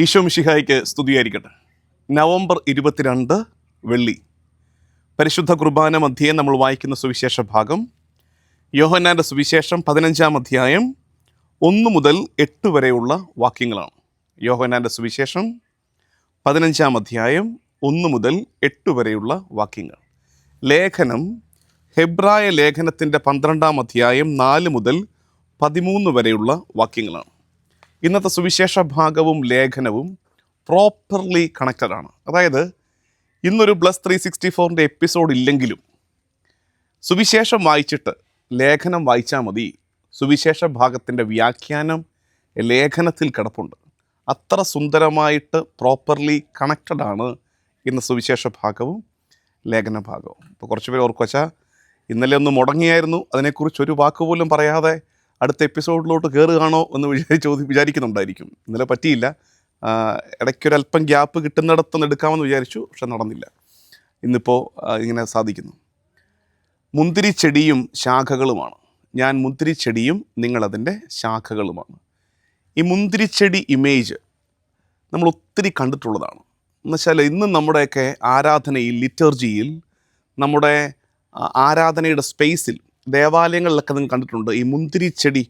ഈശോ മിഷിഹായ്ക്ക് സ്തുതിയായിരിക്കട്ടെ. നവംബർ ഇരുപത്തിരണ്ട് വെള്ളി. പരിശുദ്ധ കുർബാന മധ്യേ നമ്മൾ വായിക്കുന്ന സുവിശേഷ ഭാഗം. യോഹന്നാന്റെ സുവിശേഷം പതിനഞ്ചാം അധ്യായം ഒന്ന് മുതൽ എട്ട് വരെയുള്ള വാക്യങ്ങളാണ്. യോഹന്നാന്റെ സുവിശേഷം പതിനഞ്ചാം അധ്യായം ഒന്ന് മുതൽ എട്ട് വരെയുള്ള വാക്യങ്ങൾ. ലേഖനം ഹെബ്രായ ലേഖനത്തിന്റെ പന്ത്രണ്ടാം അധ്യായം നാല് മുതൽ പതിമൂന്ന് വരെയുള്ള വാക്യങ്ങളാണ്. ഇന്നത്തെ സുവിശേഷ ഭാഗവും ലേഖനവും പ്രോപ്പർലി കണക്റ്റഡ് ആണ്. അതായത് ഇന്നൊരു പ്ലസ് ത്രീ സിക്സ്റ്റി ഫോറിന്റെ എപ്പിസോഡ് ഇല്ലെങ്കിലും സുവിശേഷം വായിച്ചിട്ട് ലേഖനം വായിച്ചാൽ മതി. സുവിശേഷ ഭാഗത്തിന്റെ വ്യാഖ്യാനം ലേഖനത്തിൽ കിടപ്പുണ്ട്. അത്ര സുന്ദരമായിട്ട് പ്രോപ്പർലി കണക്റ്റഡ് ആണ് ഇന്ന് സുവിശേഷ ഭാഗവും ലേഖന ഭാഗവും. ഇപ്പോൾ കുറച്ച് പേര് ഓർക്കുവച്ചാൽ ഇന്നലെ ഒന്ന് മുടങ്ങിയായിരുന്നു. അതിനെക്കുറിച്ച് ഒരു വാക്ക് പോലും പറയാതെ അടുത്ത എപ്പിസോഡിലോട്ട് കയറുകയാണോ എന്ന് ചോദി വിചാരിക്കുന്നുണ്ടായിരിക്കും. ഇന്നലെ പറ്റിയില്ല. ഇടയ്ക്കൊരല്പം ഗ്യാപ്പ് കിട്ടുന്നിടത്തുനിന്ന് എടുക്കാമെന്ന് വിചാരിച്ചു പക്ഷെ നടന്നില്ല. ഇന്നിപ്പോൾ ഇങ്ങനെ സാധിക്കുന്നു. മുന്തിരി ചെടിയും ശാഖകളുമാണ്. ഞാൻ മുന്തിരി മുന്തിരിച്ചെടിയും നിങ്ങളതിന്റെ ശാഖകളുമാണ്. ഈ മുന്തിരി ചെടി ഇമേജ് നമ്മൾ ഒത്തിരി കണ്ടിട്ടുള്ളതാണ്. എന്നുവെച്ചാൽ ഇന്ന് നമ്മുടെയൊക്കെ ആരാധനയിൽ ലിറ്റർജിയിൽ നമ്മുടെ ആരാധനയുടെ സ്പേസിൽ ദേവാലയങ്ങളിലൊക്കെ നിങ്ങൾ കണ്ടിട്ടുണ്ട്. ഈ മുന്തിരി ചെടി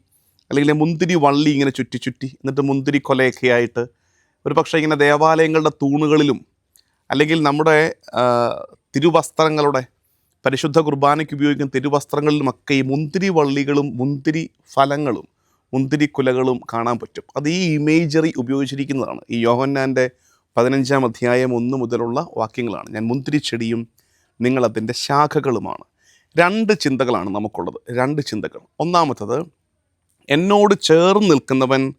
അല്ലെങ്കിൽ മുന്തിരി വള്ളി ഇങ്ങനെ ചുറ്റി ചുറ്റി എന്നിട്ട് മുന്തിരി കൊലയൊക്കെ ആയിട്ട് ഒരു പക്ഷേ ഇങ്ങനെ ദേവാലയങ്ങളുടെ തൂണുകളിലും അല്ലെങ്കിൽ നമ്മുടെ തിരുവസ്ത്രങ്ങളുടെ പരിശുദ്ധ കുർബാനയ്ക്ക് ഉപയോഗിക്കുന്ന തിരുവസ്ത്രങ്ങളിലുമൊക്കെ ഈ മുന്തിരി വള്ളികളും മുന്തിരി ഫലങ്ങളും മുന്തിരി കുലകളും കാണാൻ പറ്റും. അത് ഈ ഇമേജറി ഉപയോഗിച്ചിരിക്കുന്നതാണ്. ഈ യോഹന്നാന്റെ പതിനഞ്ചാം അധ്യായം ഒന്ന് മുതലുള്ള വാക്യങ്ങളാണ്. ഞാൻ മുന്തിരി ചെടിയും നിങ്ങളതിന്റെ ശാഖകളുമാണ്. രണ്ട് ചിന്തകളാണ് നമുക്കുള്ളത്. രണ്ട് ചിന്തകൾ. ഒന്നാമത്തത് എന്നോട് ചേർന്ന് നിൽക്കുന്നവൻ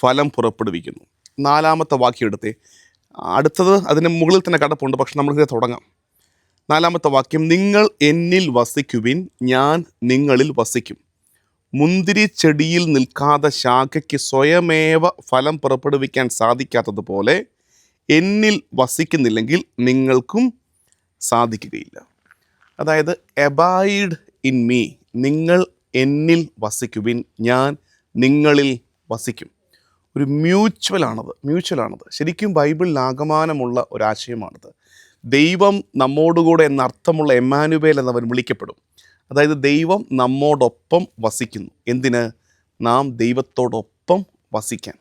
ഫലം പുറപ്പെടുവിക്കുന്നു. നാലാമത്തെ വാക്യം എടുത്തേ. അടുത്തത് അതിന് മുകളിൽ തന്നെ കടപ്പുണ്ട് പക്ഷെ നമ്മളിത് തുടങ്ങാം. നാലാമത്തെ വാക്യം നിങ്ങൾ എന്നിൽ വസിക്കുവിൻ ഞാൻ നിങ്ങളിൽ വസിക്കും. മുന്തിരി ചെടിയിൽ നിൽക്കാതെ ശാഖയ്ക്ക് സ്വയമേവ ഫലം പുറപ്പെടുവിക്കാൻ സാധിക്കാത്തതുപോലെ എന്നിൽ വസിക്കുന്നില്ലെങ്കിൽ നിങ്ങൾക്കും സാധിക്കുകയില്ല. അതായത് എബൈഡ് ഇൻ മീ നിങ്ങൾ എന്നിൽ വസിക്കുവിൻ. ഞാൻ നിങ്ങളിൽ വസിക്കും. ഒരു മ്യൂച്വലാണത് മ്യൂച്വലാണത് ശരിക്കും ബൈബിളിൽ ആകമാനമുള്ള ഒരാശയമാണത്. ദൈവം നമ്മോടുകൂടെ എന്നർത്ഥമുള്ള എമ്മാനുവേൽ എന്നവൻ വിളിക്കപ്പെടും. അതായത് ദൈവം നമ്മോടൊപ്പം വസിക്കുന്നു. എന്തിന്? നാം ദൈവത്തോടൊപ്പം വസിക്കാൻ.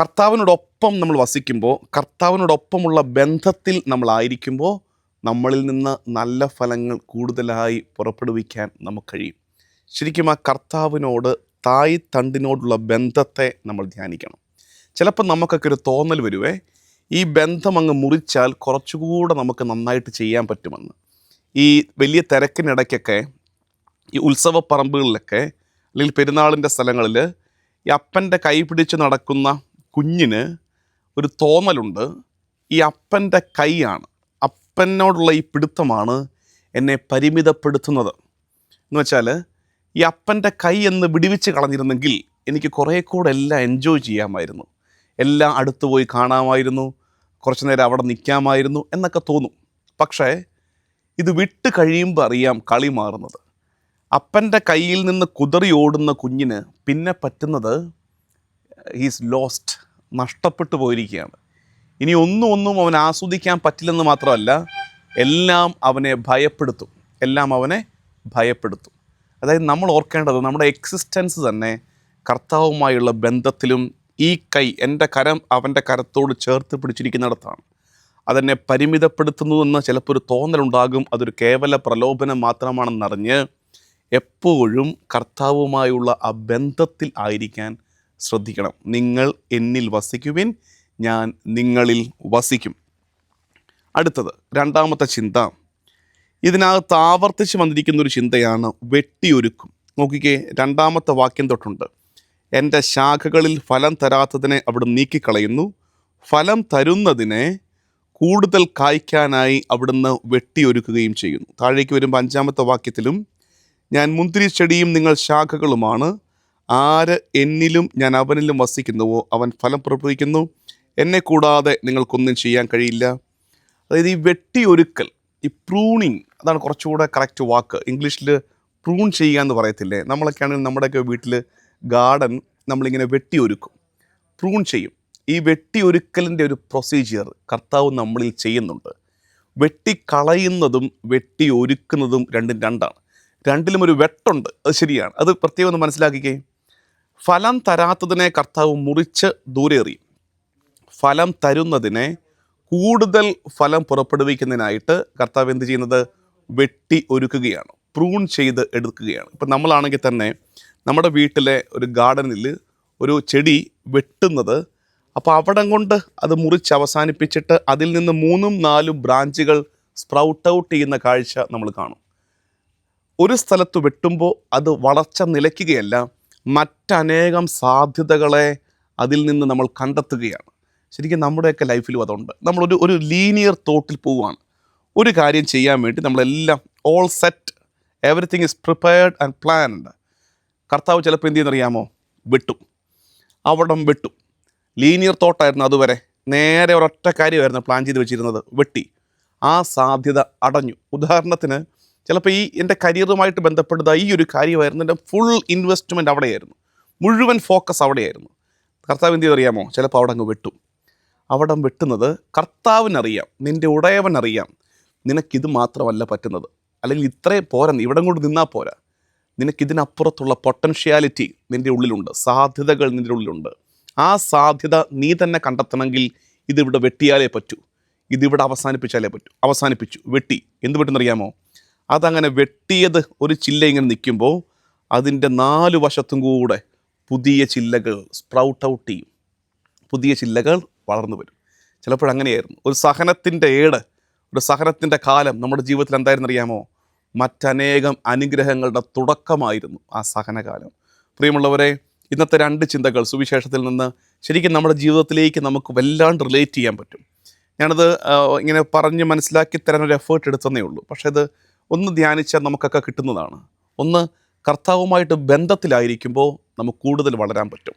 കർത്താവിനോടൊപ്പം നമ്മൾ വസിക്കുമ്പോൾ കർത്താവിനോടൊപ്പമുള്ള ബന്ധത്തിൽ നമ്മളായിരിക്കുമ്പോൾ നമ്മളിൽ നിന്ന് നല്ല ഫലങ്ങൾ കൂടുതലായി പുറപ്പെടുവിക്കാൻ നമുക്ക് കഴിയും. ശരിക്കും ആ കർത്താവിനോട് തായ് തണ്ടിനോടുള്ള ബന്ധത്തെ നമ്മൾ ധ്യാനിക്കണം. ചിലപ്പോൾ നമുക്കൊക്കെ ഒരു തോന്നൽ വരുവേ ഈ ബന്ധം അങ്ങ് മുറിച്ചാൽ കുറച്ചുകൂടെ നമുക്ക് നന്നായിട്ട് ചെയ്യാൻ പറ്റുമെന്ന്. ഈ വലിയ തിരക്കിനിടയ്ക്കൊക്കെ ഈ ഉത്സവ പറമ്പുകളിലൊക്കെ അല്ലെങ്കിൽ പെരുന്നാളിന്റെ സ്ഥലങ്ങളിൽ ഈ അപ്പന്റെ കൈ പിടിച്ച് നടക്കുന്ന കുഞ്ഞിന് ഒരു തോന്നലുണ്ട്. ഈ അപ്പന്റെ കൈയാണ് അപ്പനോടുള്ള ഈ പിടുത്തമാണ് എന്നെ പരിമിതപ്പെടുത്തുന്നത്. എന്ന് വെച്ചാൽ ഈ അപ്പന്റെ കൈ എന്ന് വിടിവിച്ച് കളഞ്ഞിരുന്നെങ്കിൽ എനിക്ക് കുറേ കൂടെ എല്ലാം എൻജോയ് ചെയ്യാമായിരുന്നു. എല്ലാം അടുത്ത് പോയി കാണാമായിരുന്നു. കുറച്ച് നേരം അവിടെ നിൽക്കാമായിരുന്നു എന്നൊക്കെ തോന്നും. പക്ഷേ ഇത് വിട്ട് കഴിയുമ്പോൾ അറിയാം കളി മാറുന്നത്. അപ്പന്റെ കയ്യിൽ നിന്ന് കുതറി ഓടുന്ന കുഞ്ഞിന് പിന്നെ പറ്റുന്നത് ഹീസ് ലോസ്റ്റ് നഷ്ടപ്പെട്ടു പോയിരിക്കുകയാണ്. ഇനി ഒന്നും ഒന്നും അവൻ ആസ്വദിക്കാൻ പറ്റില്ലെന്ന് മാത്രമല്ല എല്ലാം അവനെ ഭയപ്പെടുത്തും. എല്ലാം അവനെ ഭയപ്പെടുത്തും. അതായത് നമ്മൾ ഓർക്കേണ്ടത് നമ്മുടെ എക്സിസ്റ്റൻസ് തന്നെ കർത്താവുമായുള്ള ബന്ധത്തിലും ഈ കൈ എന്റെ കരം അവന്റെ കരത്തോട് ചേർത്ത് പിടിച്ചിരിക്കുന്നിടത്താണ്. അതെന്നെ പരിമിതപ്പെടുത്തുന്നുവെന്ന് ചിലപ്പോൾ ഒരു തോന്നലുണ്ടാകും. അതൊരു കേവല പ്രലോഭനം മാത്രമാണെന്നറിഞ്ഞ് എപ്പോഴും കർത്താവുമായുള്ള ആ ബന്ധത്തിൽ ആയിരിക്കാൻ ശ്രദ്ധിക്കണം. നിങ്ങൾ എന്നിൽ വസിക്കുവിൻ ഞാൻ നിങ്ങളിൽ വസിക്കും. അടുത്തത് രണ്ടാമത്തെ ചിന്ത. ഇതിനകത്ത് ആവർത്തിച്ച് വന്നിരിക്കുന്ന ഒരു ചിന്തയാണ് വെട്ടിയൊരുക്കും. നോക്കിക്കേ രണ്ടാമത്തെ വാക്യം തൊട്ടുണ്ട്. എന്റെ ശാഖകളിൽ ഫലം തരാത്തതിനെ അവിടെ നീക്കിക്കളയുന്നു. ഫലം തരുന്നതിനെ കൂടുതൽ കായ്ക്കാനായി അവിടുന്ന് വെട്ടിയൊരുക്കുകയും ചെയ്യുന്നു. താഴേക്ക് വരുമ്പോൾ അഞ്ചാമത്തെ വാക്യത്തിലും ഞാൻ മുന്തിരി ചെടിയും നിങ്ങൾ ശാഖകളുമാണ്. ആര് എന്നിലും ഞാൻ അവനിലും വസിക്കുന്നുവോ അവൻ ഫലം പുറപ്പെടുവിക്കുന്നു എന്നെ കൂടാതെ നിങ്ങൾക്കൊന്നും ചെയ്യാൻ കഴിയില്ല. അതായത് ഈ വെട്ടി ഒരുക്കൽ ഈ പ്രൂണിങ് അതാണ് കുറച്ചുകൂടെ കറക്റ്റ് വാക്ക്. ഇംഗ്ലീഷിൽ പ്രൂൺ ചെയ്യുക എന്ന് പറയത്തില്ലേ? നമ്മളൊക്കെ ആണെങ്കിൽ നമ്മുടെയൊക്കെ വീട്ടിൽ ഗാർഡൻ നമ്മളിങ്ങനെ വെട്ടി ഒരുക്കും. പ്രൂൺ ചെയ്യും. ഈ വെട്ടി ഒരുക്കലിന്റെ ഒരു പ്രൊസീജിയർ കർത്താവ് നമ്മളിൽ ചെയ്യുന്നുണ്ട്. വെട്ടിക്കളയുന്നതും വെട്ടി ഒരുക്കുന്നതും രണ്ടും രണ്ടാണ്. രണ്ടിലും ഒരു വെട്ടുണ്ട്. അത് ശരിയാണ്. അത് പ്രത്യേകം ഒന്ന് മനസ്സിലാക്കിക്കേ. ഫലം തരാത്തതിനെ കർത്താവ് മുറിച്ച് ദൂരെ എറിയും ഫലം തരുന്നതിനെ കൂടുതൽ ഫലം പുറപ്പെടുവിക്കുന്നതിനായിട്ട് കർത്താവ് എന്ത് ചെയ്യുന്നത്? വെട്ടി ഒരുക്കുകയാണ്. പ്രൂൺ ചെയ്ത് എടുക്കുകയാണ്. ഇപ്പം നമ്മളാണെങ്കിൽ തന്നെ നമ്മുടെ വീട്ടിലെ ഒരു ഗാർഡനിൽ ഒരു ചെടി വെട്ടുന്നത് അപ്പോൾ അവിടം കൊണ്ട് അത് മുറിച്ച് അവസാനിപ്പിച്ചിട്ട് അതിൽ നിന്ന് മൂന്നും നാലും ബ്രാഞ്ചുകൾ സ്പ്രൗട്ട് ഔട്ട് ചെയ്യുന്ന കാഴ്ച നമ്മൾ കാണും. ഒരു സ്ഥലത്ത് വെട്ടുമ്പോൾ അത് വളർച്ച നിലയ്ക്കുകയല്ല മറ്റനേകം സാധ്യതകളെ അതിൽ നിന്ന് നമ്മൾ കണ്ടെത്തുകയാണ്. ശരിക്കും നമ്മുടെയൊക്കെ ലൈഫിലും അതുണ്ട്. നമ്മളൊരു ഒരു ലീനിയർ തോട്ടിൽ പോവുകയാണ്. ഒരു കാര്യം ചെയ്യാൻ വേണ്ടി നമ്മളെല്ലാം all set everything is prepared and planned കർത്താവ് ചിലപ്പോൾ എന്ത് ചെയ്യുന്നറിയാമോ? വിട്ടു. അവിടം വിട്ടു. ലീനിയർ തോട്ടായിരുന്നു അതുവരെ. നേരെ ഒരൊറ്റ കാര്യമായിരുന്നു പ്ലാൻ ചെയ്ത് വെച്ചിരുന്നത്. വെട്ടി. ആ സാധ്യത അടഞ്ഞു. ഉദാഹരണത്തിന് ചിലപ്പോൾ ഈ എന്റെ കരിയറുമായിട്ട് ബന്ധപ്പെടുന്ന ഈ ഒരു കാര്യമായിരുന്നു എന്റെ ഫുൾ ഇൻവെസ്റ്റ്മെന്റ് അവിടെയായിരുന്നു. മുഴുവൻ ഫോക്കസ് അവിടെയായിരുന്നു. കർത്താവ് എന്ത് ചെയ്തറിയാമോ ചിലപ്പോൾ അവിടെ അങ്ങ് വെട്ടും. അവിടം വെട്ടുന്നത് കർത്താവിനറിയാം നിന്റെ ഉടയവനറിയാം. നിനക്കിത് മാത്രമല്ല പറ്റുന്നത്. അല്ലെങ്കിൽ ഇത്രയും പോരാ ഇവിടം കൊണ്ട് നിന്നാൽ പോരാ. നിനക്കിതിനപ്പുറത്തുള്ള പൊട്ടൻഷ്യാലിറ്റി നിന്റെ ഉള്ളിലുണ്ട് സാധ്യതകൾ നിന്റെ ഉള്ളിലുണ്ട്. ആ സാധ്യത നീ തന്നെ കണ്ടെത്തണമെങ്കിൽ ഇതിവിടെ വെട്ടിയാലേ പറ്റൂ. ഇതിവിടെ അവസാനിപ്പിച്ചാലേ പറ്റൂ. അവസാനിപ്പിച്ചു. വെട്ടി. എന്ത് വെട്ടുന്നറിയാമോ അതങ്ങനെ വെട്ടിയത് ഒരു ചില്ല ഇങ്ങനെ നിൽക്കുമ്പോൾ അതിന്റെ നാല് വശത്തും കൂടെ പുതിയ ചില്ലകൾ സ്പ്രൗട്ട് ഔട്ട് ചെയ്യും. പുതിയ ചില്ലകൾ വളർന്നു വരും. ചിലപ്പോൾ അങ്ങനെയായിരുന്നു. ഒരു സഹനത്തിന്റെ ഏട് ഒരു സഹനത്തിന്റെ കാലം നമ്മുടെ ജീവിതത്തിൽ എന്തായിരുന്നു അറിയാമോ? മറ്റനേകം അനുഗ്രഹങ്ങളുടെ തുടക്കമായിരുന്നു ആ സഹനകാലം. പ്രിയമുള്ളവരെ ഇന്നത്തെ രണ്ട് ചിന്തകൾ സുവിശേഷത്തിൽ നിന്ന് ശരിക്കും നമ്മുടെ ജീവിതത്തിലേക്ക് നമുക്ക് വല്ലാണ്ട് റിലേറ്റ് ചെയ്യാൻ പറ്റും. ഞാനത് ഇങ്ങനെ പറഞ്ഞ് മനസ്സിലാക്കി തരാൻ ഒരു എഫേർട്ട് എടുത്തതേ ഉള്ളൂ. പക്ഷേ അത് ഒന്ന് ധ്യാനിച്ചാൽ നമുക്കൊക്കെ കിട്ടുന്നതാണ്. ഒന്ന് കർത്താവുമായിട്ട് ബന്ധത്തിലായിരിക്കുമ്പോൾ നമുക്ക് കൂടുതൽ വളരാൻ പറ്റും.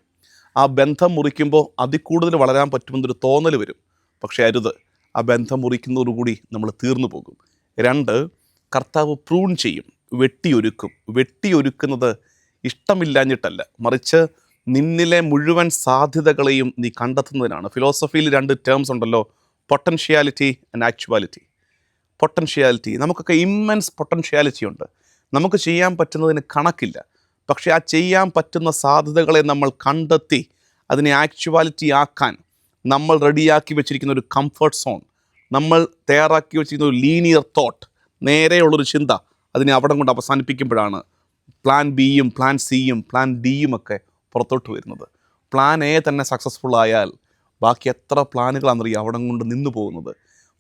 ആ ബന്ധം മുറിക്കുമ്പോൾ അതിൽ കൂടുതൽ വളരാൻ പറ്റുമെന്നൊരു തോന്നൽ വരും. പക്ഷേ അരുത്. ആ ബന്ധം മുറിക്കുന്നതോടുകൂടി നമ്മൾ തീർന്നു പോകും. രണ്ട് കർത്താവ് പ്രൂൺ ചെയ്യും. വെട്ടിയൊരുക്കും. വെട്ടിയൊരുക്കുന്നത് ഇഷ്ടമില്ലാഞ്ഞിട്ടല്ല. മറിച്ച് നിന്നിലെ മുഴുവൻ സാധ്യതകളെയും നീ കണ്ടെത്തുന്നതിനാണ്. ഫിലോസഫിയിൽ രണ്ട് ടേംസ് ഉണ്ടല്ലോ. പൊട്ടൻഷ്യാലിറ്റി ആൻഡ് ആക്ച്വാലിറ്റി പൊട്ടൻഷ്യാലിറ്റി നമുക്കൊക്കെ ഇമ്മൻസ് പൊട്ടൻഷ്യാലിറ്റി ഉണ്ട്. നമുക്ക് ചെയ്യാൻ പറ്റുന്നതിന് കണക്കില്ല. പക്ഷേ ആ ചെയ്യാൻ പറ്റുന്ന സാധ്യതകളെ നമ്മൾ കണ്ടെത്തി അതിനെ ആക്ച്വാലിറ്റി ആക്കാൻ നമ്മൾ റെഡിയാക്കി വെച്ചിരിക്കുന്ന ഒരു കംഫർട്ട് സോൺ നമ്മൾ തയ്യാറാക്കി വെച്ചിരിക്കുന്ന ഒരു ലീനിയർ തോട്ട് നേരെയുള്ളൊരു ചിന്ത അതിനെ അവിടെ കൊണ്ട് അവസാനിപ്പിക്കുമ്പോഴാണ് പ്ലാൻ ബിയും പ്ലാൻ സിയും പ്ലാൻ ഡിയും ഒക്കെ പുറത്തോട്ട് വരുന്നത്. പ്ലാൻ എ തന്നെ സക്സസ്ഫുൾ ആയാൽ ബാക്കി എത്ര പ്ലാനുകളാണെന്നറിയാം അവിടെ കൊണ്ട് നിന്നു പോകുന്നത്.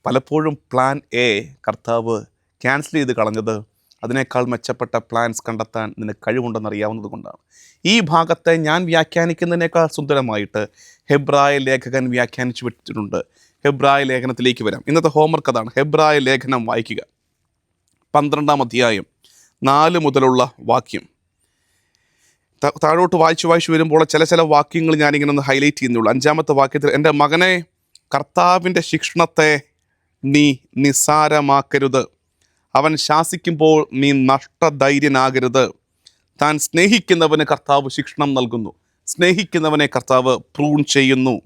പലപ്പോഴും പ്ലാൻ എ കർത്താവ് ക്യാൻസൽ ചെയ്ത് കളഞ്ഞത് അതിനേക്കാൾ മെച്ചപ്പെട്ട പ്ലാൻസ് കണ്ടെത്താൻ നിനക്ക് കഴിവുണ്ടെന്ന് അറിയാവുന്നത് കൊണ്ടാണ്. ഈ ഭാഗത്തെ ഞാൻ വ്യാഖ്യാനിക്കുന്നതിനേക്കാൾ സുന്ദരമായിട്ട് ഹെബ്രായ ലേഖകൻ വ്യാഖ്യാനിച്ചു വിട്ടിട്ടുണ്ട്. ഹെബ്രായ ലേഖനത്തിലേക്ക് വരാം. ഇന്നത്തെ ഹോംവർക്ക് അതാണ്. ഹെബ്രായ ലേഖനം വായിക്കുക. പന്ത്രണ്ടാം അധ്യായം നാല് മുതലുള്ള വാക്യം. താഴോട്ട് വായിച്ച് വായിച്ചു വരുമ്പോൾ ചില ചില വാക്യങ്ങൾ ഞാനിങ്ങനെ ഒന്ന് ഹൈലൈറ്റ് ചെയ്യുന്നുള്ളൂ. അഞ്ചാമത്തെ വാക്യത്തിൽ എന്റെ മകനെ കർത്താവിന്റെ ശിക്ഷണത്തെ നീ നിസ്സാരമാക്കരുത്. അവൻ ശാസിക്കുമ്പോൾ നീ നഷ്ടധൈര്യനാകരുത്. താൻ സ്നേഹിക്കുന്നവന് കർത്താവ് ശിക്ഷണം നൽകുന്നു. സ്നേഹിക്കുന്നവനെ കർത്താവ് പ്രൂൺ ചെയ്യുന്നു.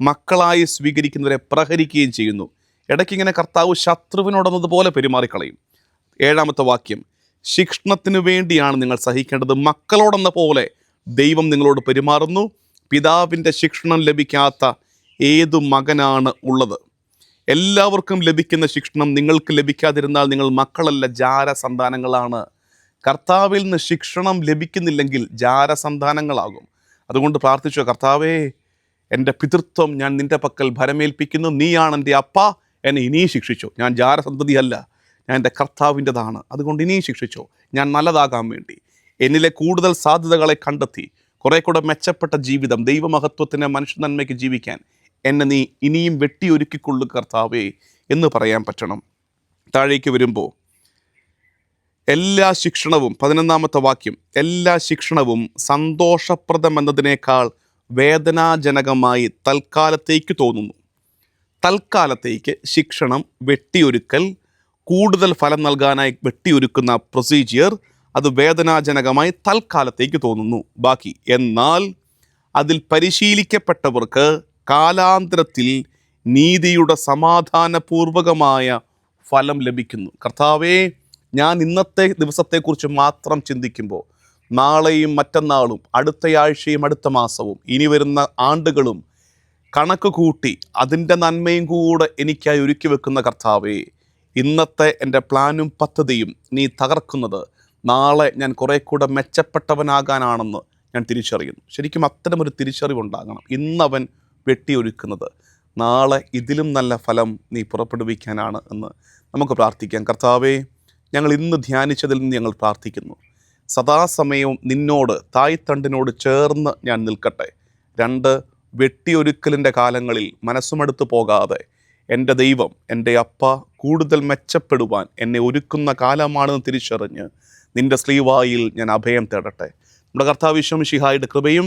മക്കളായി സ്വീകരിക്കുന്നവരെ പ്രഹരിക്കുകയും ചെയ്യുന്നു. ഇടയ്ക്കിങ്ങനെ കർത്താവ് ശത്രുവിനോടുന്നതുപോലെ പെരുമാറിക്കളയും. ഏഴാമത്തെ വാക്യം ശിക്ഷണത്തിന് വേണ്ടിയാണ് നിങ്ങൾ സഹിക്കേണ്ടത്. മക്കളോടെന്ന പോലെ ദൈവം നിങ്ങളോട് പെരുമാറുന്നു. പിതാവിന്റെ ശിക്ഷണം ലഭിക്കാത്ത ഏതു മകനാണ് ഉള്ളത്? എല്ലാവർക്കും ലഭിക്കുന്ന ശിക്ഷണം നിങ്ങൾക്ക് ലഭിക്കാതിരുന്നാൽ നിങ്ങൾ മക്കളല്ല ജാര സന്താനങ്ങളാണ് കർത്താവിൽ നിന്ന് ശിക്ഷണം ലഭിക്കുന്നില്ലെങ്കിൽ ജാരസന്താനങ്ങളാകും. അതുകൊണ്ട് പ്രാർത്ഥിച്ചു കർത്താവേ എന്റെ പിതൃത്വം ഞാൻ നിന്റെ പക്കൽ ഭരമേൽപ്പിക്കുന്നു. നീയാണ് എന്റെ അപ്പ. എന്നെ ഇനിയും ശിക്ഷിച്ചു. ഞാൻ ജാരസന്തതിയല്ല. ഞാൻ എന്റെ കർത്താവിന്റെതാണ്. അതുകൊണ്ട് ഇനിയും ശിക്ഷിച്ചു. ഞാൻ നല്ലതാകാൻ വേണ്ടി. എന്നിലെ കൂടുതൽ സാധ്യതകളെ കണ്ടെത്തി. കുറേ കൂടെ മെച്ചപ്പെട്ട ജീവിതം ദൈവമഹത്വത്തിന് മനുഷ്യ നന്മയ്ക്ക് ജീവിക്കാൻ. എന്നെ നീ ഇനിയും വെട്ടിയൊരുക്കിക്കൊള്ളു കർത്താവേ എന്ന് പറയാൻ പറ്റണം. താഴേക്ക് വരുമ്പോൾ എല്ലാ ശിക്ഷണവും പതിനൊന്നാമത്തെ വാക്യം എല്ലാ ശിക്ഷണവും സന്തോഷപ്രദമെന്നതിനേക്കാൾ വേദനാജനകമായി തൽക്കാലത്തേക്ക് തോന്നുന്നു. തൽക്കാലത്തേക്ക് ശിക്ഷണം വെട്ടിയൊരുക്കൽ കൂടുതൽ ഫലം നൽകാനായി വെട്ടിയൊരുക്കുന്ന പ്രൊസീജിയർ അത് വേദനാജനകമായി തൽക്കാലത്തേക്ക് തോന്നുന്നു. ബാക്കി എന്നാൽ അതിൽ പരിശീലിക്കപ്പെട്ടവർക്ക് കാലാന്തരത്തിൽ നീതിയുടെ സമാധാനപൂർവകമായ ഫലം ലഭിക്കുന്നു. കർത്താവേ ഞാൻ ഇന്നത്തെ ദിവസത്തെക്കുറിച്ച് മാത്രം ചിന്തിക്കുമ്പോൾ നാളെയും മറ്റന്നാളും അടുത്തയാഴ്ചയും അടുത്ത മാസവും ഇനി വരുന്ന ആണ്ടുകളും കണക്ക് കൂട്ടി അതിന്റെ നന്മയും കൂടെ എനിക്കായി ഒരുക്കി വെക്കുന്ന കർത്താവേ ഇന്നത്തെ എന്റെ പ്ലാനും പദ്ധതിയും നീ തകർക്കുന്നത് നാളെ ഞാൻ കുറേ കൂടെ മെച്ചപ്പെട്ടവനാകാനാണെന്ന് ഞാൻ തിരിച്ചറിയുന്നു. ശരിക്കും അത്തരമൊരു തിരിച്ചറിവുണ്ടാകണം ഇന്നവൻ വെട്ടിയൊരുക്കുന്നത്. നാളെ ഇതിലും നല്ല ഫലം നീ പുറപ്പെടുവിക്കാനാണ് എന്ന് നമുക്ക് പ്രാർത്ഥിക്കാം. കർത്താവേ ഞങ്ങൾ ഇന്ന് ധ്യാനിച്ചതിൽ നിന്ന് ഞങ്ങൾ പ്രാർത്ഥിക്കുന്നു. സദാസമയവും നിന്നോട് തായ്തണ്ടിനോട് ചേർന്ന് ഞാൻ നിൽക്കട്ടെ. രണ്ട് വെട്ടിയൊരുക്കലിന്റെ കാലങ്ങളിൽ മനസ്സുമെടുത്തു പോകാതെ എന്റെ ദൈവം എന്റെ അപ്പ കൂടുതൽ മെച്ചപ്പെടുവാൻ എന്നെ ഒരുക്കുന്ന കാലമാണെന്ന് തിരിച്ചറിഞ്ഞ് നിന്റെ സ്ലീവായിൽ ഞാൻ അഭയം തേടട്ടെ. നമ്മുടെ കർത്താവിശ്വം ഷിഹായുടെ കൃപയും